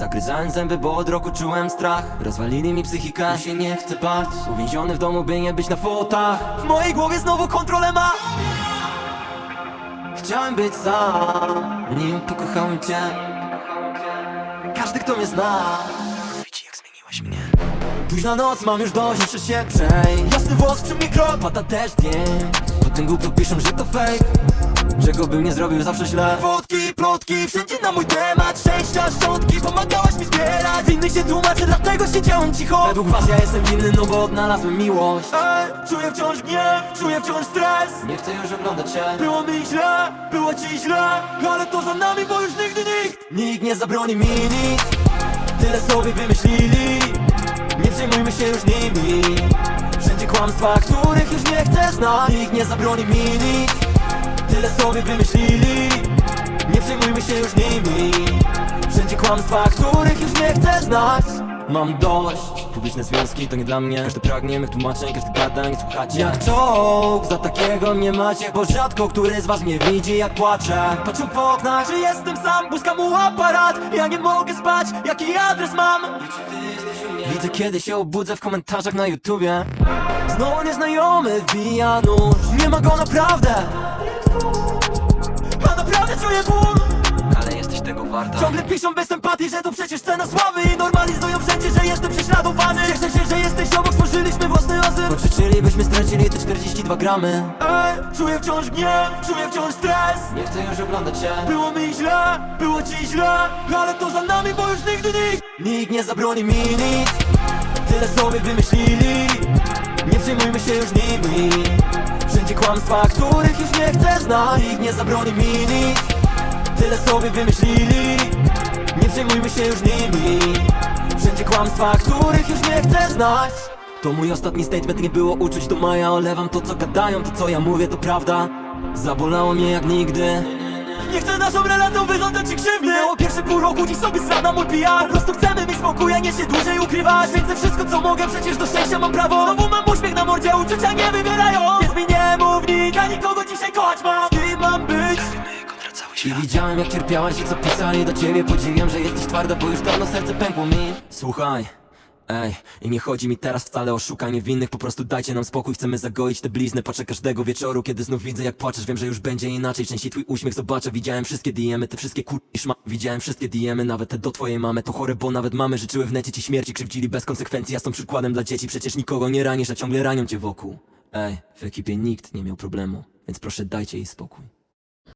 Zagryzałem zęby, bo od roku czułem strach. Rozwalili mi psychikę, się nie chcę bać. Uwięziony w domu, by nie być na fotach. W mojej głowie znowu kontrolę ma. Chciałem być sam, nim pokochałem cię. Każdy kto mnie zna Widzi jak zmieniłeś mnie. Późna noc, mam już dość, muszę się przejść. Jasny włos przy mikro, pada też dźwięk Potem głupio piszą, że to fake Czego bym nie zrobił zawsze źle. Wódki, plotki, wszędzie na mój temat. Szczęścia, szczątki, pomagałaś mi zbierać Winny się tłumaczę, dlatego siedziałem cicho. Według was ja jestem winny, no bo odnalazłem miłość. Ej, czuję wciąż gniew, czuję wciąż stres. Nie chcę już oglądać się. Było mi źle, było ci źle Ale to za nami, bo już nigdy nikt. Nikt nie zabroni mi nic. Tyle sobie wymyślili. Nie przejmujmy się już nimi. Wszędzie kłamstwa, których już nie chcę znać. Nikt nie zabroni mi nic Tyle sobie wymyślili. Nie przejmujmy się już nimi. Wszędzie kłamstwa, których już nie chcę znać. Mam dość. Publiczne związki to nie dla mnie. Każdy pragnie mych tłumaczeń, każdy gada, nie słuchacie. Jak czołg, za takiego mnie macie Bo rzadko który z was mnie widzi jak płaczę. Patrzą po oknach, że jestem sam Błyska mu aparat, ja nie mogę spać Jaki adres mam? Widzę kiedy się obudzę w komentarzach na YouTubie. Znowu nieznajomy wbija nóż. Nie ma go naprawdę czuję ból. Ale jesteś tego warta. Ciągle piszą bez empatii, że to przecież cena sławy. I normalizują wszędzie, że jestem prześladowany. Cieszę się, że jesteś obok, stworzyliśmy własny azyl Pożyczylibyśmy, stracili te 42 gramy. Ej, czuję wciąż gniew, czuję wciąż stres. Nie chcę już oglądać się. Było mi źle, było ci źle Ale to za nami, bo już nigdy nikt. Nikt nie zabroni mi nic. Tyle sobie wymyślili. Nie przejmujmy się już nimi kłamstwa, których już nie chcę znać. Nie zabroni mi nic. Tyle sobie wymyślili. Nie przejmujmy się już nimi. Wszędzie kłamstwa, których już nie chcę znać. To mój ostatni statement, nie było uczuć do maja. Olewam to co gadają, to co ja mówię to prawda. Zabolało mnie jak nigdy. Nie chcę naszą relacją wyrządzać ci krzywdy. Minęło pierwsze pół roku, dziś sobie zradza mój PR. Po prostu chcemy mieć spokój, a nie się dłużej ukrywać. Więc wszystko co mogę, przecież do szczęścia mam prawo. Znowu mam uśmiech na mordzie, uczucia nie wybierają I widziałem jak cierpiałaś i co pisali do ciebie. Podziwiam, że jesteś twarda, bo już dawno serce pękło mi. Słuchaj, ej, i nie chodzi mi teraz wcale o szukanie winnych. Po prostu dajcie nam spokój, chcemy zagoić te blizny Patrzę każdego wieczoru, kiedy znów widzę jak płaczesz. Wiem, że już będzie inaczej, częściej twój uśmiech zobaczę. Widziałem wszystkie diemy, te wszystkie kur... szma Widziałem wszystkie diemy, nawet te do twojej mamy. To chore, bo nawet mamy życzyły w necie ci śmierci. Krzywdzili bez konsekwencji, ja są przykładem dla dzieci. Przecież nikogo nie ranisz, a ciągle ranią cię wokół. Ej, w ekipie nikt nie miał problemu Więc proszę dajcie jej spokój